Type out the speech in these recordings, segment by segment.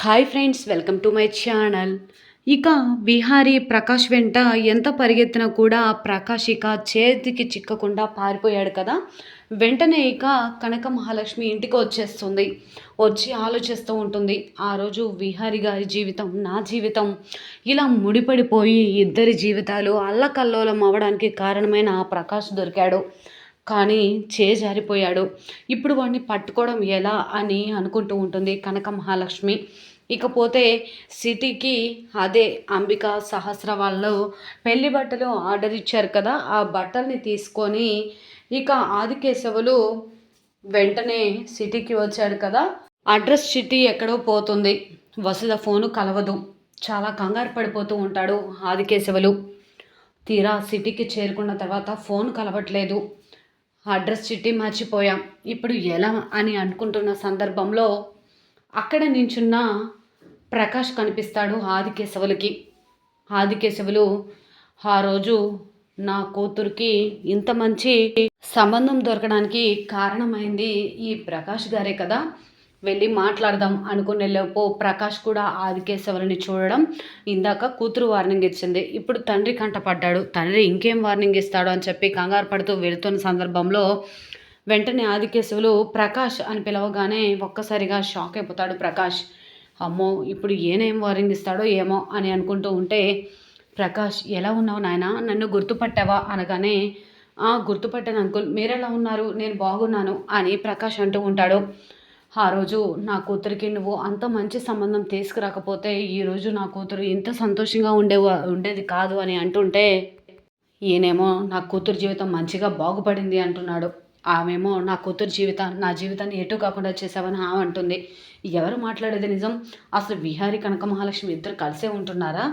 Hi friends welcome to my channel ఇక విహారీ ప్రకాష్ వెంట ఎంత పరిగెత్తినా కూడా ప్రకాష్ ఇక చేతికి చిక్కకుండా పారిపోయాడు కదా. వెంటనే ఇక కనక మహాలక్ష్మి ఇంటికి వచ్చేస్తుంది. వచ్చి ఆలోచిస్తూ ఉంటుంది ఆ రోజు విహారీ గారి జీవితం నా జీవితం. ఇలా ముడిపడిపోయి ఇద్దరి జీవితాలు అల్లకల్లోలం అవ్వడానికి కారణమైన ఆ ప్రకాష్ దొరికాడు. కానీ చేజారిపోయాడు. ఇప్పుడు వాడిని పట్టుకోవడం ఎలా అని అనుకుంటూ ఉంటుంది కనక మహాలక్ష్మి. ఇకపోతే సిటీకి అదే అంబిక సహస్ర వాళ్ళు పెళ్ళి బట్టలు ఆర్డర్ ఇచ్చారు కదా ఆ బట్టల్ని తీసుకొని ఇక ఆదికేశవులు వెంటనే సిటీకి వచ్చాడు కదా. అడ్రస్ చిట్టి ఎక్కడో పోతుంది. వసుధ ఫోను కలవదు. చాలా కంగారు పడిపోతూ ఉంటాడు ఆదికేశవులు. తీరా సిటీకి చేరుకున్న తర్వాత ఫోన్ కలవట్లేదు. అడ్రస్ చిట్టి మర్చిపోయాం. ఇప్పుడు ఎలా అని అనుకుంటున్న సందర్భంలో అక్కడ నించున్న ప్రకాష్ కనిపిస్తాడు ఆదికేశవులకి. ఆదికేశవులు ఆ రోజు నా కూతురికి ఇంత మంచి సంబంధం దొరకడానికి కారణమైంది ఈ ప్రకాష్ గారే కదా. వెళ్ళి మాట్లాడదాం అనుకునే లోపు ప్రకాష్ కూడా ఆదికేశవులని చూడడం ఇందాక కూతురు వార్నింగ్ ఇచ్చింది. ఇప్పుడు తండ్రి కంటపడ్డాడు తండ్రి ఇంకేం వార్నింగ్ ఇస్తాడు అని చెప్పి కంగారు పడుతూ వెళుతున్న సందర్భంలో వెంటనే ఆదికేశవులు ప్రకాష్ అని పిలవగానే ఒక్కసారిగా షాక్ అయిపోతాడు ప్రకాష్. అమ్మో ఇప్పుడు ఏనేం వార్నింగ్ ఇస్తాడో ఏమో అని అనుకుంటూ ఉంటే ప్రకాష్ ఎలా ఉన్నావు నాయన? నన్ను గుర్తుపట్టావా? అనగానే గుర్తుపట్టాను అంకుల్. మీరెలా ఉన్నారు? నేను బాగున్నాను అని ప్రకాష్ అంటూ ఉంటాడు. ఆ రోజు నా కూతురికి నువ్వు అంత మంచి సంబంధం తీసుకురాకపోతే ఈరోజు నా కూతురు ఇంత సంతోషంగా ఉండే ఉండేది కాదు అని అంటుంటే ఈయనేమో నా కూతురు జీవితం మంచిగా బాగుపడింది అంటున్నాడు. ఆమెమో నా కూతురు జీవితం నా జీవితాన్ని ఎటు కాకుండా చేసావని ఆమె అంటుంది. ఎవరు మాట్లాడేది నిజం? అసలు విహారీ కనక మహాలక్ష్మి ఇద్దరు కలిసే ఉంటున్నారా?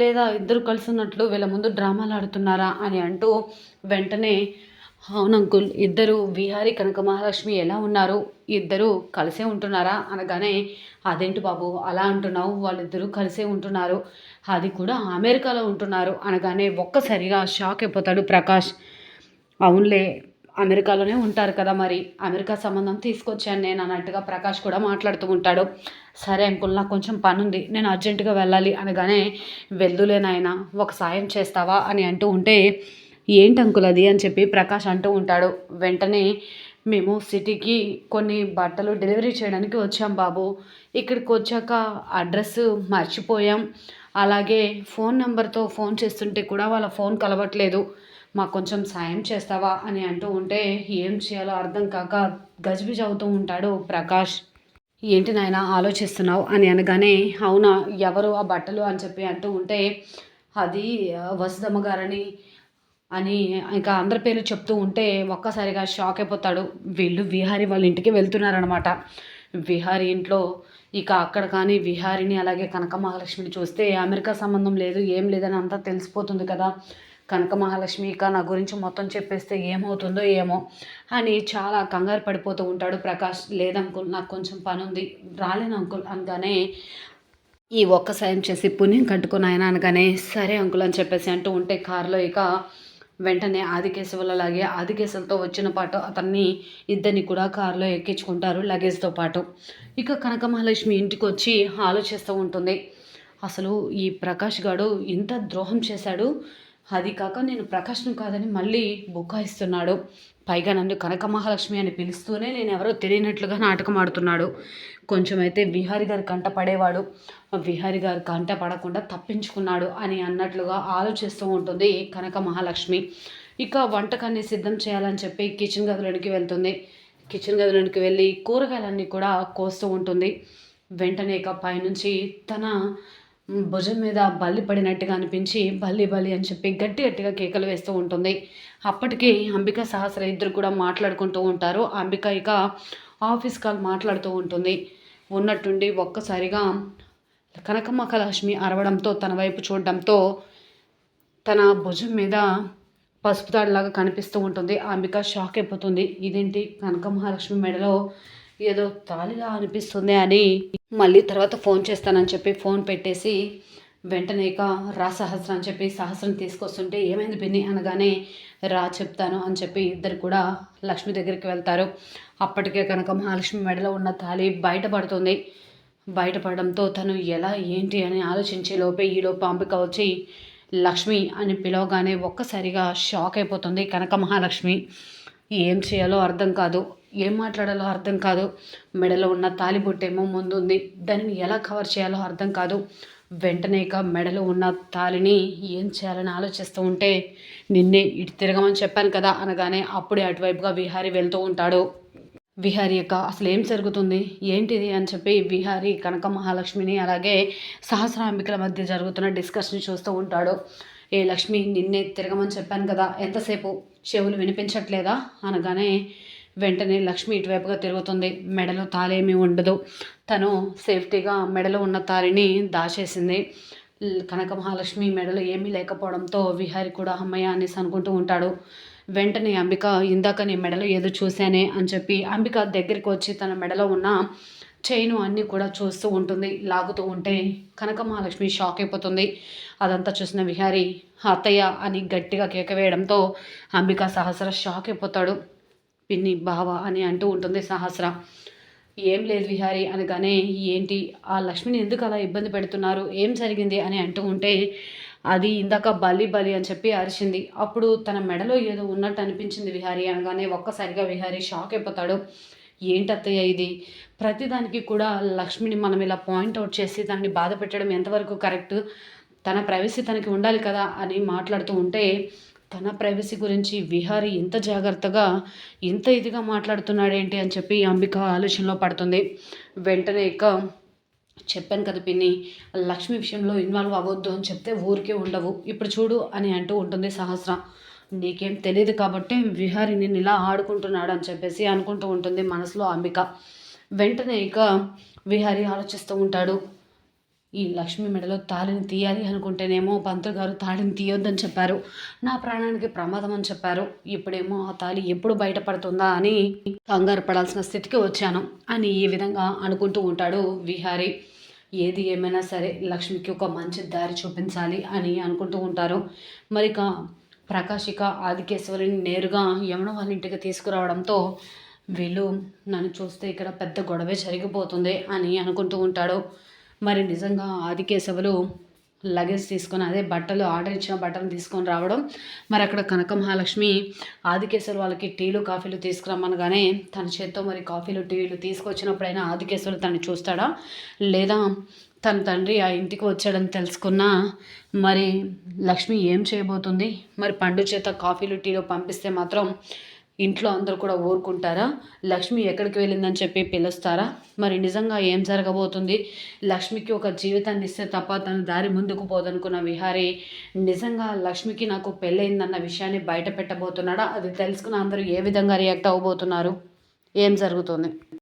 లేదా ఇద్దరు కలిసి ఉన్నట్లు వీళ్ళ ముందు డ్రామాలు ఆడుతున్నారా అని అంటూ వెంటనే అవును అంకుల్ ఇద్దరు విహారీ కనక మహాలక్ష్మి ఎలా ఉన్నారు? ఇద్దరు కలిసే ఉంటున్నారా? అనగానే అదేంటి బాబు అలా అంటున్నావు వాళ్ళిద్దరూ కలిసే ఉంటున్నారు అది కూడా అమెరికాలో ఉంటున్నారు అనగానే ఒక్కసారిగా షాక్ అయిపోతాడు ప్రకాష్. అవునులే అమెరికాలోనే ఉంటారు కదా మరి అమెరికా సంబంధం తీసుకొచ్చాను నేను అన్నట్టుగా ప్రకాష్ కూడా మాట్లాడుతూ ఉంటాడు. సరే అంకుల్ నాకు కొంచెం పని ఉంది నేను అర్జెంటుగా వెళ్ళాలి అనగానే వెళ్దులేనాయన ఒక సాయం చేస్తావా? అని అంటూ ఉంటే ఏంటి అంకుల్ అది అని చెప్పి ప్రకాష్ అంటూ ఉంటాడు. వెంటనే మేము సిటీకి కొన్ని బట్టలు డెలివరీ చేయడానికి వచ్చాం బాబు. ఇక్కడికి వచ్చాక అడ్రస్ మర్చిపోయాం. అలాగే ఫోన్ నెంబర్తో ఫోన్ చేస్తుంటే కూడా వాళ్ళ ఫోన్ కలవట్లేదు. మాకు కొంచెం సాయం చేస్తావా అని అంటూ ఉంటే ఏం చేయాలో అర్థం కాక గజిబిజి అవుతూ ఉంటాడు ప్రకాష్. ఏంటి నాయన ఆలోచిస్తున్నావు అని అనగానే అవునా ఎవరు ఆ బట్టలు అని చెప్పి అంటూ ఉంటే అది వసుదమ్మ గారని అని ఇంకా అందరి పేర్లు చెప్తూ ఉంటే ఒక్కసారిగా షాక్ అయిపోతాడు. వీళ్ళు విహారి వాళ్ళ ఇంటికి వెళ్తున్నారనమాట విహారి ఇంట్లో ఇక అక్కడ కానీ విహారిని అలాగే కనక మహాలక్ష్మిని చూస్తే అమెరికా సంబంధం లేదు ఏం లేదని అంతా తెలిసిపోతుంది కదా. కనక మహాలక్ష్మి ఇక నా గురించి మొత్తం చెప్పేస్తే ఏమవుతుందో ఏమో అని చాలా కంగారు పడిపోతూ ఉంటాడు ప్రకాష్. లేదంకుల్ నాకు కొంచెం పని ఉంది రాలేను అంకుల్ అనగానే ఈ ఒక్క సాయం చేసి పుణ్యం కట్టుకుని ఆయన అనగానే సరే అంకుల్ అని చెప్పేసి అంటూ ఉంటే కారులో ఇక వెంటనే ఆదికేశవులలాగే ఆదికేశవులతో వచ్చిన పాటు అతన్ని ఇద్దరిని కూడా కారులో ఎక్కించుకుంటారు లగేజ్తో పాటు. ఇక కనక మహాలక్ష్మి ఇంటికి వచ్చి ఆలోచిస్తూ ఉంటుంది. అసలు ఈ ప్రకాష్ గాడు ఇంత ద్రోహం చేశాడు? అది కాక నేను ప్రకాష్ను కాదని మళ్ళీ బుకాయిస్తున్నాడు. పైగా నన్ను కనక మహాలక్ష్మి అని పిలుస్తూనే నేను ఎవరో తెలియనట్లుగా నాటకం ఆడుతున్నాడు. కొంచెం అయితే విహారి గారి కంట పడేవాడు. విహారి గారు కంట పడకుండా తప్పించుకున్నాడు అని అన్నట్లుగా ఆలోచిస్తూ ఉంటుంది కనక మహాలక్ష్మి. ఇక వంటకాన్ని సిద్ధం చేయాలని చెప్పి కిచెన్ గదిలోనికి వెళ్తుంది. కిచెన్ గదిలోనికి వెళ్ళి కూరగాయలన్నీ కూడా కోస్తూ ఉంటుంది. వెంటనే ఇక పైనుంచి తన భుజం మీద బల్లి పడినట్టుగా అనిపించి బల్లి బల్లి అని చెప్పి గట్టి గట్టిగా కేకలు వేస్తూ ఉంటుంది. అప్పటికి అంబిక సహస్ర ఇద్దరు కూడా మాట్లాడుకుంటూ ఉంటారు. అంబిక ఇక ఆఫీస్ కాల్ మాట్లాడుతూ ఉంటుంది. ఉన్నట్టుండి ఒక్కసారిగా కనకమ్మ కలక్ష్మి అరవడంతో తన వైపు చూడడంతో తన భుజం మీద పసుపు తాడులాగా కనిపిస్తూ ఉంటుంది. అంబిక షాక్ అయిపోతుంది. ఇదేంటి కనక మహాలక్ష్మి మెడలో ఏదో తాలిగా అనిపిస్తుంది అని మళ్ళీ తర్వాత ఫోన్ చేస్తానని చెప్పి ఫోన్ పెట్టేసి వెంటనే ఇక రా సహస్రం అని చెప్పి సహస్రం తీసుకొస్తుంటే ఏమైంది పిన్ని అనగానే రా చెప్తాను అని చెప్పి ఇద్దరు కూడా లక్ష్మి దగ్గరికి వెళ్తారు. అప్పటికే కనుక మహాలక్ష్మి మెడలో ఉన్న తాళి బయటపడుతుంది. బయటపడడంతో తను ఎలా ఏంటి అని ఆలోచించే లోపే ఈలోపు అంబిక వచ్చి లక్ష్మి అని పిలవగానే ఒక్కసారిగా షాక్ అయిపోతుంది కనక మహాలక్ష్మి. ఏం చేయాలో అర్థం కాదు. ఏం మాట్లాడాలో అర్థం కాదు. మెడలో ఉన్న తాలిబొట్టేమో ముందుంది. దానిని ఎలా కవర్ చేయాలో అర్థం కాదు. వెంటనే ఇక మెడలో ఉన్న తాలిని ఏం చేయాలని ఆలోచిస్తూ ఉంటే నిన్నే ఇటు తిరగమని చెప్పాను కదా అనగానే అప్పుడే అటువైపుగా విహారీ వెళ్తూ ఉంటాడు. విహారి యొక్క అసలు ఏం జరుగుతుంది? ఏంటిది అని చెప్పి విహారీ కనక మహాలక్ష్మిని అలాగే సహస్రాంబికల మధ్య జరుగుతున్న డిస్కషన్ చూస్తూ ఉంటాడు. ఏ లక్ష్మి నిన్నే తిరగమని చెప్పాను కదా ఎంతసేపు? చెవులు వినిపించట్లేదా? అనగానే వెంటనే లక్ష్మి ఇటువైపుగా తిరుగుతుంది. మెడలో తాళేమీ ఉండదు. తను సేఫ్టీగా మెడలో ఉన్న తాళిని దాచేసింది. కనక మహాలక్ష్మి మెడలో ఏమీ లేకపోవడంతో విహారి కూడా అమ్మయ్య అనేసి అనుకుంటూ ఉంటాడు. వెంటనే అంబిక ఇందాక నీ మెడలో ఏదో చూశానే అని చెప్పి అంబిక దగ్గరికి వచ్చి తన మెడలో ఉన్న చైను అన్నీ కూడా చూస్తూ ఉంటుంది. లాగుతూ ఉంటే కనక మహాలక్ష్మి షాక్ అయిపోతుంది. అదంతా చూసిన విహారి అత్తయ్య అని గట్టిగా కేక వేయడంతో అంబిక సహస్ర షాక్ అయిపోతాడు. పిన్ని బావ అని అంటూ ఉంటుంది సహస్ర. ఏం లేదు విహారి అనగానే ఏంటి? ఆ లక్ష్మిని ఎందుకు అలా ఇబ్బంది పెడుతున్నారు? ఏం జరిగింది? అని అంటూ ఉంటే అది ఇందాక బలి బలి అని చెప్పి అరిచింది. అప్పుడు తన మెడలో ఏదో ఉన్నట్టు అనిపించింది విహారి అనగానే ఒక్కసారిగా విహారి షాక్ అయిపోతాడు. ఏంటత్తయ్య ఇది? ప్రతిదానికి కూడా లక్ష్మిని మనం ఇలా పాయింట్ అవుట్ చేసి దాన్ని బాధ పెట్టడం ఎంతవరకు కరెక్ట్? తన ప్రైవసీ తనకి ఉండాలి కదా అని మాట్లాడుతూ ఉంటే తన ప్రైవసీ గురించి విహారీ ఇంత జాగ్రత్తగా ఇంత ఇదిగా మాట్లాడుతున్నాడేంటి అని చెప్పి అంబిక ఆలోచనలో పడుతుంది. వెంటనే ఇక చెప్పాను కదా పిన్ని లక్ష్మి విషయంలో ఇన్వాల్వ్ అవ్వద్దు అని చెప్తే ఊరికే ఉండవు. ఇప్పుడు చూడు అని అంటూ ఉంటుంది సహస్ర. నీకేం తెలియదు కాబట్టి విహారి నేను ఇలా ఆడుకుంటున్నాడు అని చెప్పేసి అనుకుంటూ ఉంటుంది మనసులో అంబిక. వెంటనే ఇక విహారి ఆలోచిస్తూ ఉంటాడు. ఈ లక్ష్మి మెడలో తాళిని తీయాలి అనుకుంటేనేమో పంతులు గారు తాళిని తీయొద్దని చెప్పారు. నా ప్రాణానికి ప్రమాదం అని చెప్పారు. ఇప్పుడేమో ఆ తాళి ఎప్పుడు బయటపడుతుందా అని కంగారు పడాల్సిన స్థితికి వచ్చాను అని ఈ విధంగా అనుకుంటూ ఉంటాడు విహారీ. ఏది ఏమైనా సరే లక్ష్మికి ఒక మంచి దారి చూపించాలి అని అనుకుంటూ ఉంటారు. మరి ప్రకాశిక ఆదికేశ్వరిని నేరుగా యమున వాళ్ళ ఇంటికి తీసుకురావడంతో వీళ్ళు నన్ను చూస్తే ఇక్కడ పెద్ద గొడవే జరిగిపోతుంది అని అనుకుంటూ ఉంటాడు. మరి నిజంగా ఆదికేశవులు లగేజ్ తీసుకొని అదే బట్టలు ఆర్డర్ ఇచ్చిన బట్టలు తీసుకొని రావడం. మరి అక్కడ కనక మహాలక్ష్మి ఆదికేశ్వరు వాళ్ళకి టీలు కాఫీలు తీసుకురమ్మనగానే తన చేత్తో మరి కాఫీలు టీలు తీసుకొచ్చినప్పుడైనా ఆదికేశ్వరు తను చూస్తాడా? లేదా తన తండ్రి ఆ ఇంటికి వచ్చాడని తెలుసుకున్నా మరి లక్ష్మి ఏం చేయబోతుంది? మరి పండు చేత కాఫీలు టీలు పంపిస్తే మాత్రం ఇంట్లో అందరూ కూడా ఊరుకుంటారా? లక్ష్మి ఎక్కడికి వెళ్ళిందని చెప్పి పిలుస్తారా? మరి నిజంగా ఏం జరగబోతుంది? లక్ష్మికి ఒక జీవితాన్ని ఇస్తే తప్ప తన దారి ముందుకు పోదనుకున్న విహారి నిజంగా లక్ష్మికి నాకు పెళ్ళయిందన్న విషయాన్ని బయట పెట్టబోతున్నాడా? అది తెలుసుకున్న అందరూ ఏ విధంగా రియాక్ట్ అవ్వబోతున్నారు? ఏం జరుగుతుంది?